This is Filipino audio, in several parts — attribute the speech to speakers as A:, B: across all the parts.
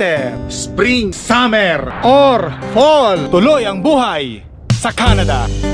A: winter, spring, summer, or fall. Tuloy ang buhay sa Canada.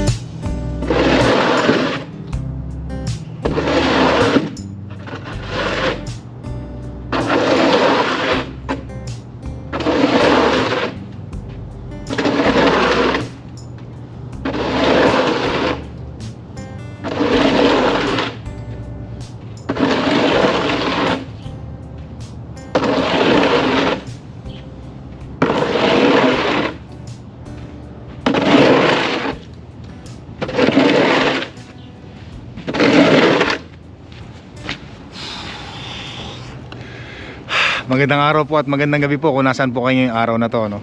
A: Magandang araw po at magandang gabi po kung nasaan po kayo ngayong araw na to. No?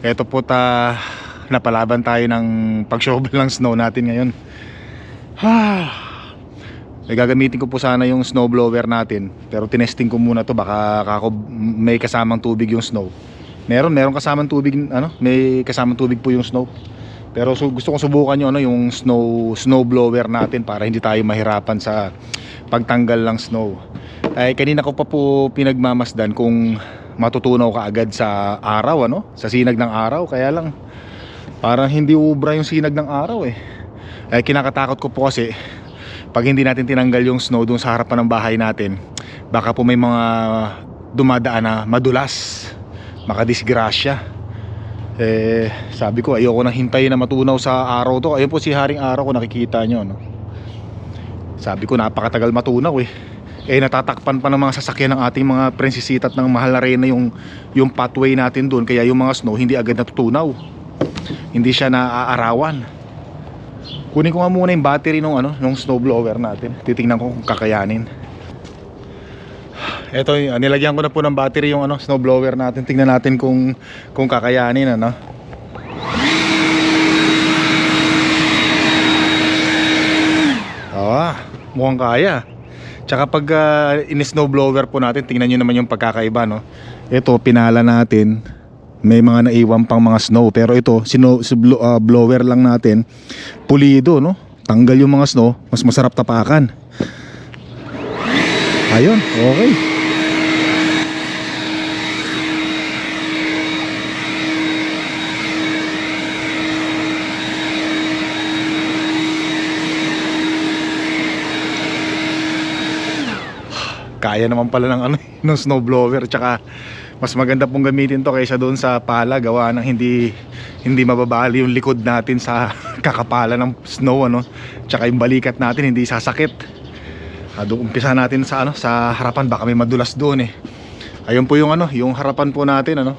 A: Ito po ta napalaban tayo ng pag-shovel ng snow natin ngayon. May gagamitin ko po sana yung snow blower natin pero tinesting ko muna to baka kako may kasamang tubig yung snow. Meron, meron kasamang tubig ano, may kasamang tubig po yung snow. Pero so, gusto kong subukan yung ano yung snow snow blower natin para hindi tayo mahirapan sa pagtanggal ng snow. Ay kanina ko pa po pinagmamasdan kung matutunaw ka agad sa araw ano, sa sinag ng araw kaya lang parang hindi ubra yung sinag ng araw eh. Ay kinakatakot ko po kasi pag hindi natin tinanggal yung snow dun sa harapan ng bahay natin, baka po may mga dumadaan na madulas, makadisgrasya. Eh, sabi ko ayoko nang hintayin na matunaw sa araw to. Ayun po si Haring Araw ko nakikita nyo no. Sabi ko napakatagal matunaw eh. Eh natatakpan pa ng mga sasakyan ng ating mga prinsesita at ng mahal na reyna yung yung pathway natin doon kaya yung mga snow hindi agad natutunaw. Hindi siya naaarawan. Kunin ko nga muna yung battery nung ano, nung snow blower natin. Titingnan ko kung kakayanin. Ito, y- nilagyan ko na po ng battery yung ano, snow blower natin. Tingnan natin kung kung kakayanin ano. Ah, mukhang kaya. Tsaka pag uh, in-snow blower po natin, tingnan nyo naman yung pagkakaiba, no? Ito, pinala natin. May mga naiwan pang mga snow. Pero ito, sino, si blo- ah, blower lang natin, pulido, no? Tanggal yung mga snow, mas masarap tapakan. Ayun, okay. Kaya naman pala ng ano ng snow blower. Tsaka mas maganda pong gamitin to kaysa doon sa pala. Gawa ng hindi hindi mababali yung likod natin sa kakapala ng snow ano. Tsaka yung balikat natin hindi sasakit. Ah, doon umpisa natin sa ano sa harapan. Baka may madulas doon eh. Ayun po yung ano yung harapan po natin ano.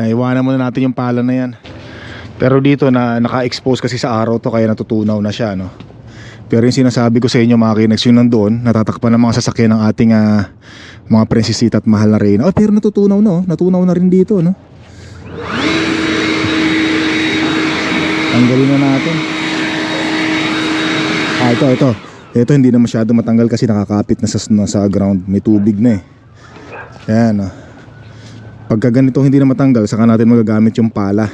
A: Ay, iwanan muna natin yung pala na yan pero dito na naka-expose kasi sa araw to kaya natutunaw na siya no. Pero yung sinasabi ko sa inyo mga kinags yung nandoon, natatakpan ng mga sasakyan ng ating ah, mga prinsesita at mahal na reyna. Oh, pero natutunaw no, natunaw na rin dito no. Tanggalin na natin. Ah, ito, ito. Ito hindi na masyado matanggal kasi nakakapit na sa, na sa ground. May tubig na eh. Yan oh. Pagka ganito hindi na matanggal, saka natin magagamit yung pala.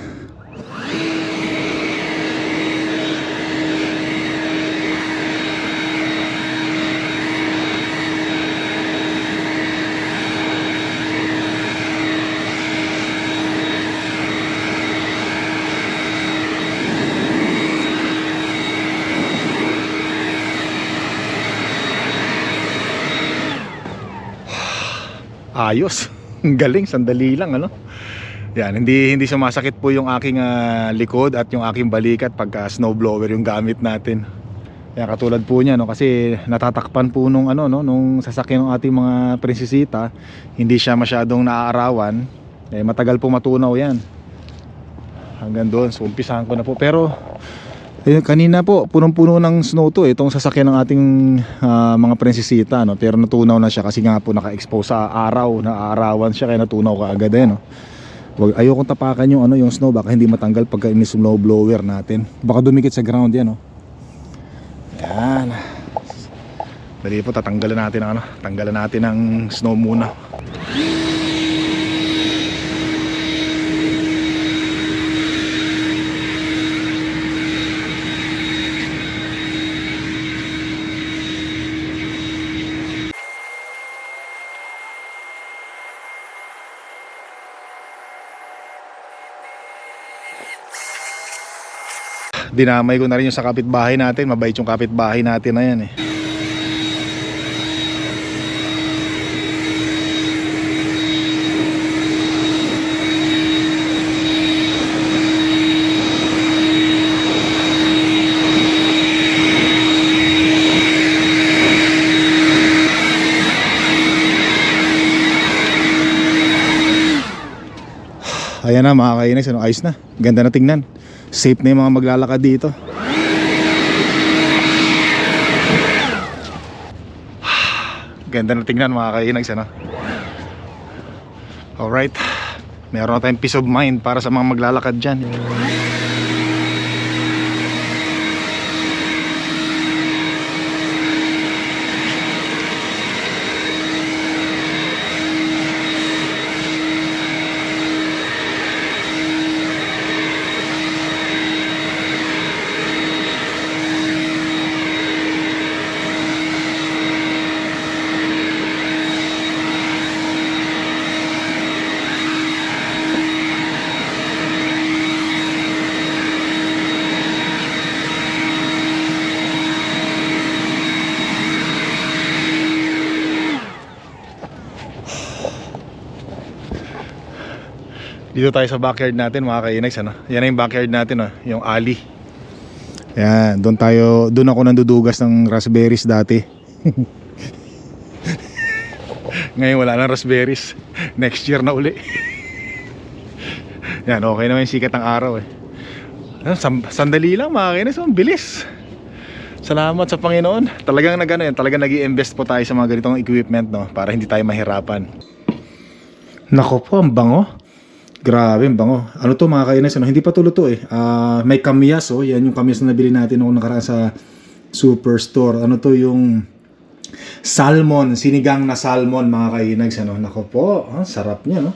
A: Ayos. Galing, sandali lang ano. Yan, hindi hindi sumasakit po yung aking ah, likod at yung aking balikat pagka snowblower yung gamit natin. Yan katulad po niya no kasi natatakpan po nung ano no nung sasakyan ng ating mga prinsesita, hindi siya masyadong naaarawan. Eh matagal po matunaw 'yan. Hanggang doon, so umpisahan ko na po. Pero Ayun, kanina po, punong-puno ng snow to, eh, itong sasakyan ng ating ah, mga prinsesita, no? pero natunaw na siya kasi nga po naka-expose sa araw, naaarawan siya kaya natunaw ka agad eh, no? Wag, ayokong tapakan yung, ano, yung snow, baka hindi matanggal pagka ini-snow blower natin. Baka dumikit sa ground yan, no? Yan. Dali po, tatanggalan natin ang ano, tanggalan natin ang snow muna. Dinamay ko na rin yung sa kapitbahay natin. Mabait yung kapitbahay natin na yan eh. Ayan na mga kainis, ano, ayos na. Ganda na tingnan. Safe na yung mga maglalakad dito. Ganda na tingnan mga kainags, ano. Alright. Meron na tayong peace of mind para sa mga maglalakad dyan. Dito tayo sa backyard natin mga kainags ano. Yan na yung backyard natin oh, yung alley. Yan, doon tayo, doon ako nandudugas ng raspberries dati. Ngayon wala nang raspberries. Next year na uli. Yan, okay naman yung sikat ng araw eh. Sandali lang mga kainis, ang bilis. Salamat sa Panginoon. Talagang nagano yan, talagang nag invest po tayo sa mga ganitong equipment no para hindi tayo mahirapan. Nako po, ang bango. Grabe, ang bango. Ano to mga kainis, ano? hindi pa tulo to eh. Ah, may kamyas oh, yan yung kamyas na nabili natin noong nakaraan sa superstore. Ano to yung salmon, sinigang na salmon mga kainags ano. Nako po, ah, sarap niya no.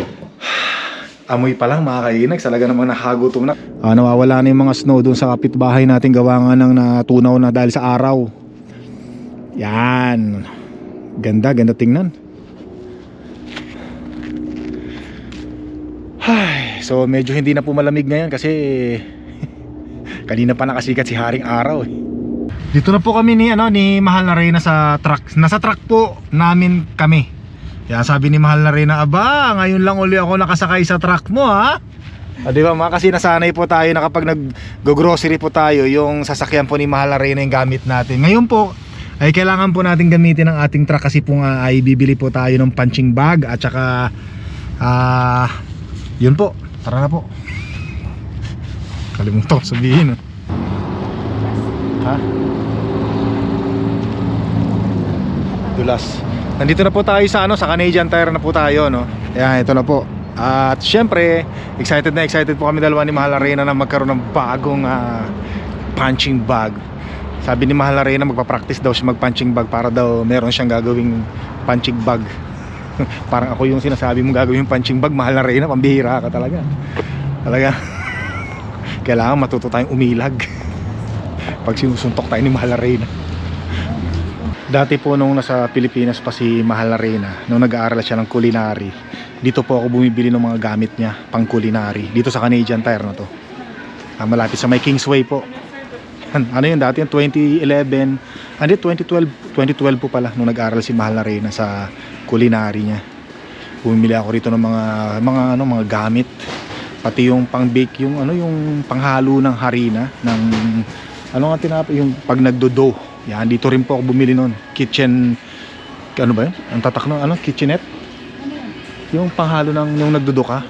A: Amoy pa lang mga kainags, talaga namang nakagutom na. Ah, nawawala na yung mga snow doon sa kapitbahay natin gawa nga ng natunaw na dahil sa araw. Yan. Ganda, ganda tingnan. Ay, so medyo hindi na po malamig ngayon kasi kanina pa nakasikat si Haring Araw eh. Dito na po kami ni ano ni Mahal na Reyna sa truck. Nasa truck po namin kami. Kaya sabi ni Mahal na Reyna, "Aba, ngayon lang uli ako nakasakay sa truck mo, ha?" Ah, di ba mga kasi nasanay po tayo na kapag nag-grocery po tayo, yung sasakyan po ni Mahal na Reyna yung gamit natin. Ngayon po, ay kailangan po natin gamitin ang ating truck kasi po nga ay bibili po tayo ng punching bag at saka ah yun po, tara na po. Kalimutan ko sabihin. ah. Ha? Dulas. Nandito na po tayo sa ano, sa Canadian Tire na po tayo, no. Ayan, ito na po. At syempre, excited na excited po kami dalawa ni Mahal Arena na magkaroon ng bagong ah, punching bag. Sabi ni Mahal Arena magpa-practice daw siya mag-punching bag para daw meron siyang gagawing punching bag. Parang ako yung sinasabi mo gagawin yung punching bag, Mahal Arena, pambihira ka talaga. Talaga. Kailangan matuto tayong umilag. Pag sinusuntok tayo ni Mahal Arena. Dati po nung nasa Pilipinas pa si Mahal Arena, nung nag-aaral siya ng culinary, dito po ako bumibili ng mga gamit niya pang culinary. Dito sa Canadian Tire na to. Ah, malapit sa may Kingsway po. An- Ano yun dati? Yung 2011, hindi 2012, 2012 po pala nung nag-aaral si Mahal Arena sa culinary niya. Bumili ako rito ng mga mga ano mga gamit. Pati yung pang-bake yung ano yung panghalo ng harina ng ano nga tinapay yung pag nagdodo yan dito rin po ako bumili noon kitchen ano ba yun? Ang tatak ng ano? Kitchenette? Yung panghalo ng yung nagdodo ka?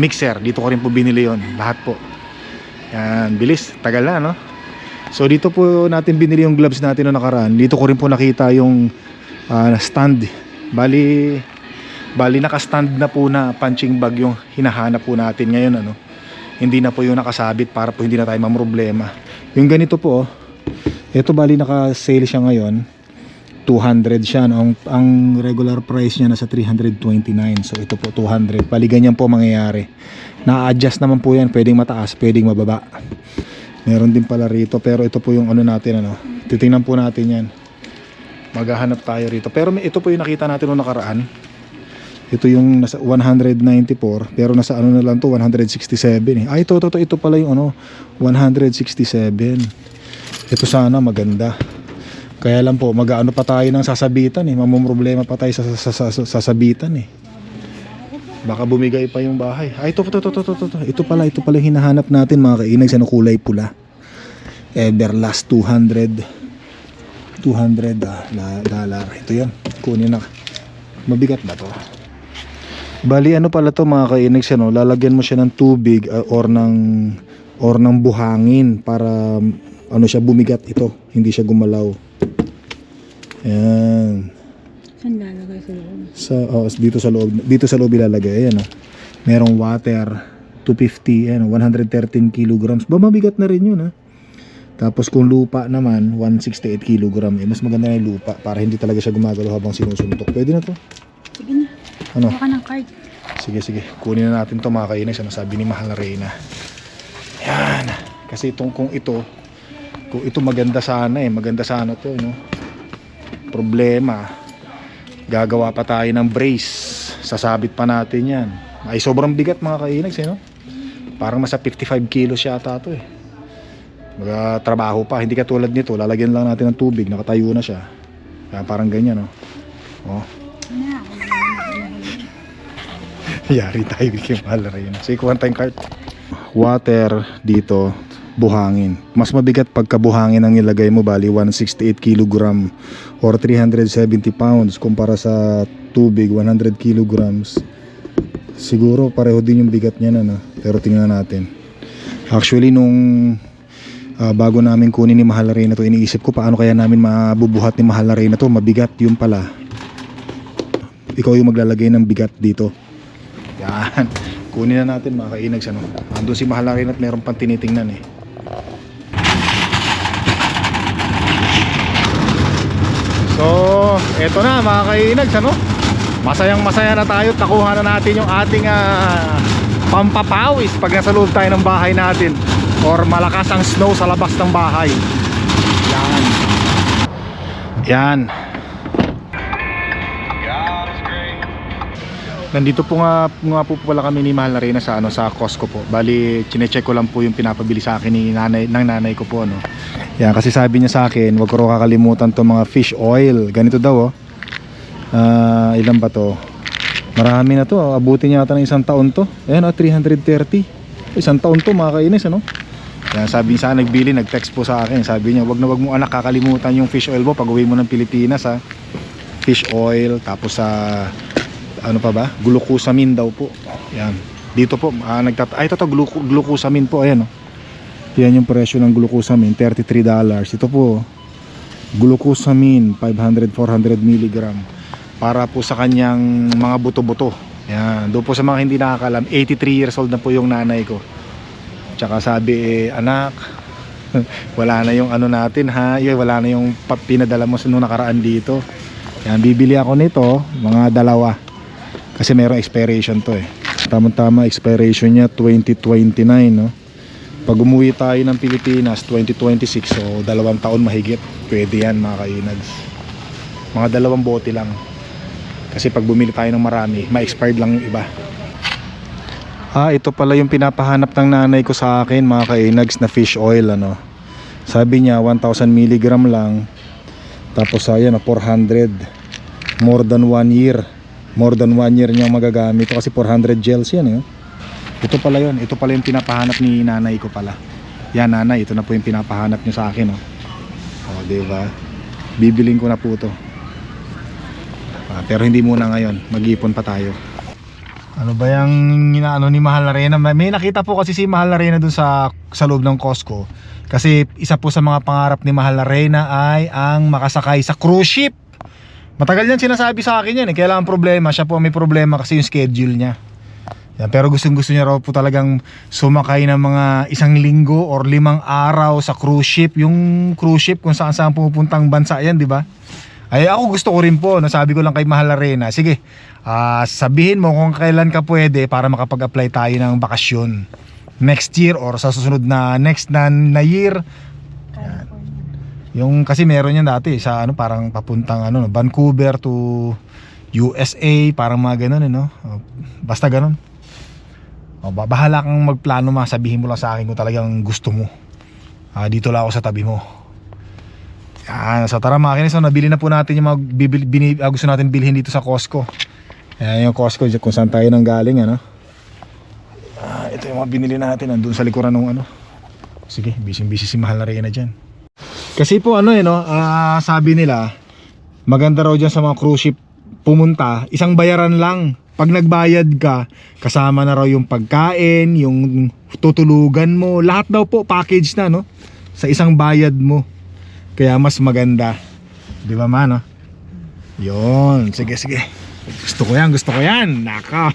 A: Mixer. Dito ko rin po binili yon lahat po. Yan bilis. Tagal na no so dito po natin binili yung gloves natin noong nakaraan dito ko rin po nakita yung ah, stand bali Bali naka-stand na po na punching bag yung hinahanap po natin ngayon ano. Hindi na po yung nakasabit para po hindi na tayo mamroblema. Yung ganito po, oh, ito bali naka-sale siya ngayon. 200 siya. No? Ang, ang regular price niya nasa 329. So ito po 200. Bali ganyan po mangyayari. Na-adjust naman po yan. Pwedeng mataas, pwedeng mababa. Meron din pala rito. Pero ito po yung ano natin. Ano. Titingnan po natin yan. Maghahanap tayo rito. Pero ito po yung nakita natin noong nakaraan Ito yung nasa 194 pero nasa ano na lang to 167 eh. Ah ito ito ito, ito pala yung ano 167. Ito sana maganda. Kaya lang po mag-ano pa tayo ng sasabitan eh. Mamumroblema pa tayo sa, sa, sa sasabitan eh. Baka bumigay pa yung bahay. Ah ito ito ito ito ito, ito. ito pala ito pala hinahanap natin mga kainag sa kulay pula. Everlast 200 200 ah, na dollar. Ito yan. Kunin na. Mabigat ba to? Bali ano pala to mga kainags ano, lalagyan mo siya ng tubig uh, or ng or ng buhangin para ano siya bumigat ito, hindi siya gumalaw. Ayan.
B: Saan lalagay sa loob?
A: Sa oh, dito sa loob, dito sa loob ilalagay ayan oh. Merong water 250, ayan, oh, 113 kilograms. Ba mabigat na rin 'yun ha. Tapos kung lupa naman, 168 kilogram. Eh, mas maganda na yung lupa para hindi talaga siya gumagalaw habang sinusuntok. Pwede na to.
B: Sige na.
A: Ano?
B: Baka ng card.
A: Sige, sige. Kunin na natin to mga kainis. Ano sabi ni Mahal na Reyna. Yan. Kasi itong kung ito, kung ito maganda sana eh. Maganda sana to, no? Problema. Gagawa pa tayo ng brace. Sasabit pa natin yan. Ay, sobrang bigat mga kainags, eh, no? Parang masa 55 kilos yata to eh. Mga trabaho pa. Hindi katulad nito. Lalagyan lang natin ng tubig. Nakatayo na siya. Kaya parang ganyan, no? Oh.
B: Lang.
A: Yari tayo bigyan mahal na rin. Sige, kuha tayong cart. Water dito, buhangin. Mas mabigat pagka buhangin ang ilagay mo, bali 168 kilogram or 370 pounds kumpara sa tubig, 100 kilograms. Siguro pareho din yung bigat niya na, no? pero tingnan natin. Actually, nung ah, bago namin kunin ni Mahal na na to, iniisip ko paano kaya namin mabubuhat ni Mahal na na to, mabigat yung pala. Ikaw yung maglalagay ng bigat dito. Yan. Kunin na natin mga kainags ano. Ando si Mahal na at meron pang tinitingnan eh. So, eto na mga kainags ano. Masayang masaya na tayo. at Nakuha na natin yung ating ah, pampapawis pag nasa loob tayo ng bahay natin. Or malakas ang snow sa labas ng bahay. Yan. Yan. Nandito po nga, nga po pala kami ni Mahal na Reyna sa ano sa Costco po. Bali, chinecheck ko lang po yung pinapabili sa akin ni nanay ng nanay ko po no. Yan kasi sabi niya sa akin, wag ko kakalimutan to mga fish oil. Ganito daw oh. Ah, ilan ba to? Marami na to. oh. Abutin yata ng isang taon to. Ayan oh, 330. Isang taon to mga kainis ano. Kaya sabi niya sa nagbili, nag-text po sa akin. Sabi niya, wag na wag mo anak kakalimutan yung fish oil mo pag uwi mo ng Pilipinas ha. Fish oil, tapos sa ano pa ba? Glucosamine daw po. Yan. Dito po, ah, nagtat ay ito to, gluco- glucosamine po, ayan oh. Yan yung presyo ng glucosamine, $33. Ito po, glucosamine, 500, 400 milligram para po sa kanyang mga buto-buto. Yan. Doon po sa mga hindi nakakalam, 83 years old na po yung nanay ko. Tsaka sabi, eh, anak, wala na yung ano natin ha, Yoy, wala na yung pinadala mo sa nung nakaraan dito. Yan, bibili ako nito, mga dalawa. Kasi mayroong expiration to eh. Tamang-tama expiration niya 2029 no. Pag umuwi tayo ng Pilipinas 2026 so dalawang taon mahigit. Pwede yan mga kainags. Mga dalawang bote lang. Kasi pag bumili tayo ng marami, ma-expired lang yung iba. Ah, ito pala yung pinapahanap ng nanay ko sa akin mga kainags na fish oil ano. Sabi niya 1000 mg lang. Tapos ayan, ah, 400. More than 1 year more than 1 year niyang magagamit ito kasi 400 gels yan eh. ito pala yun ito pala yung pinapahanap ni nanay ko pala yan nanay ito na po yung pinapahanap niyo sa akin oh. oh diba bibiling ko na po to Ah, pero hindi muna ngayon mag-ipon pa tayo ano ba yung inaano ni Mahal na Reyna? May nakita po kasi si Mahal na Reyna dun sa, sa loob ng Costco. Kasi isa po sa mga pangarap ni Mahal na Reyna ay ang makasakay sa cruise ship. Matagal yan sinasabi sa akin yan eh. Kailangan problema. Siya po may problema kasi yung schedule niya. Yan, pero gustong gusto niya raw po talagang sumakay ng mga isang linggo or limang araw sa cruise ship. Yung cruise ship kung saan saan pumupuntang bansa yan, di ba? Ay ako gusto ko rin po, nasabi ko lang kay Mahal Arena. Sige, ah, sabihin mo kung kailan ka pwede para makapag-apply tayo ng bakasyon. Next year or sa susunod na next na, na year. Yung kasi meron yan dati sa ano parang papuntang ano Vancouver to USA, parang mga ganun eh, no? Basta ganun. O, ba- bahala kang magplano ma, sabihin mo lang sa akin kung talagang gusto mo. Ah, dito lang ako sa tabi mo. Yan, so tara mga kinis, so nabili na po natin yung mga bibili, bini, ah, gusto natin bilhin dito sa Costco. Ayan yung Costco, kung saan tayo nang galing, ano? Ah, ito yung mga binili natin, nandun sa likuran ng ano. Sige, busy-busy si Mahal na Reyna dyan. Kasi po ano eh, no? ah, sabi nila, maganda raw dyan sa mga cruise ship pumunta, isang bayaran lang. Pag nagbayad ka, kasama na raw yung pagkain, yung tutulugan mo, lahat daw po package na no sa isang bayad mo. Kaya mas maganda. 'Di ba man, no? 'Yon, sige sige. Gusto ko 'yan, gusto ko 'yan. Naka.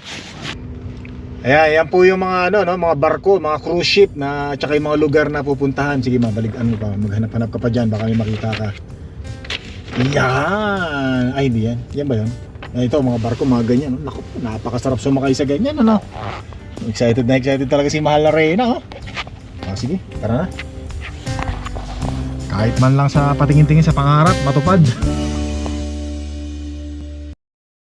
A: Ayan, yan po yung mga ano, no, mga barko, mga cruise ship na tsaka yung mga lugar na pupuntahan. Sige, mabalik ano pa, maghanap-hanap ka pa diyan, baka may makita ka. Yan. Ay, hindi yan. Yan ba yan? Ay, ito, mga barko, mga ganyan. No? Naku, napakasarap sumakay sa ganyan, ano? Excited na excited talaga si Mahal na Reyna, oh. Ah, sige, tara na. Kahit man lang sa patingin-tingin sa pangarap, matupad.